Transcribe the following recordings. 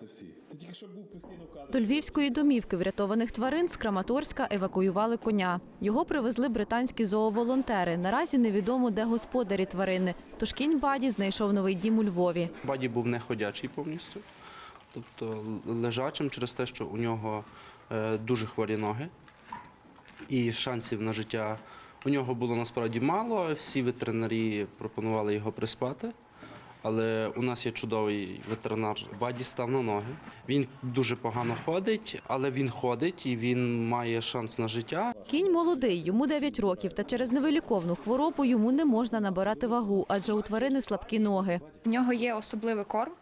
Ти тільки що був постійно в кадрі. До львівської домівки врятованих тварин з Краматорська евакуювали коня. Його привезли британські зооволонтери. Наразі невідомо, де господарі тварини. Тож кінь Баді знайшов новий дім у Львові. Баді був не ходячий повністю, тобто лежачим через те, що у нього е, дуже хворі ноги, і шансів на життя у нього було насправді мало. Всі ветеринарі пропонували його приспати. Але у нас є чудовий ветеринар. Баді став на ноги. Він дуже погано ходить, але він ходить і він має шанс на життя. Кінь молодий, йому 9 років, та через невиліковну хворобу йому не можна набирати вагу, адже у тварини слабкі ноги. В нього є особливий корм.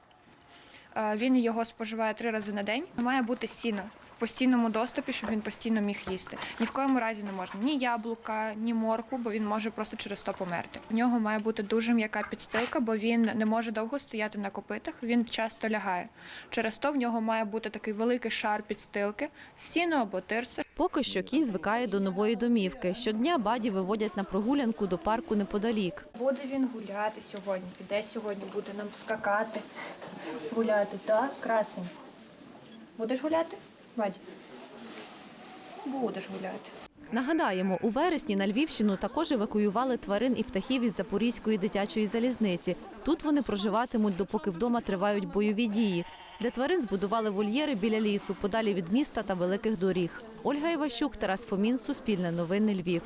Е, Він його споживає три рази на день. Має бути сіно постійному доступі, щоб він постійно міг їсти. Ні в коєму разі не можна ні яблука, ні морку, бо він може просто через то померти. В нього має бути дуже м'яка підстилка, бо він не може довго стояти на копитах. Він часто лягає. Через то в нього має бути такий великий шар підстилки, сіно або тирса, Поки що кінь звикає до нової домівки. Щодня Баді виводять на прогулянку до парку неподалік. Буде він гуляти сьогодні, піде сьогодні, буде нам скакати, гуляти, так? Красень. Будеш гуляти? Вадь? Будеш гуляти. Нагадаємо, у вересні на Львівщину також евакуювали тварин і птахів із Запорізької дитячої залізниці. Тут вони проживатимуть, допоки вдома тривають бойові дії. Для тварин збудували вольєри біля лісу, подалі від міста та великих доріг. Ольга Іващук, Тарас Фомін, Суспільне новини Львів.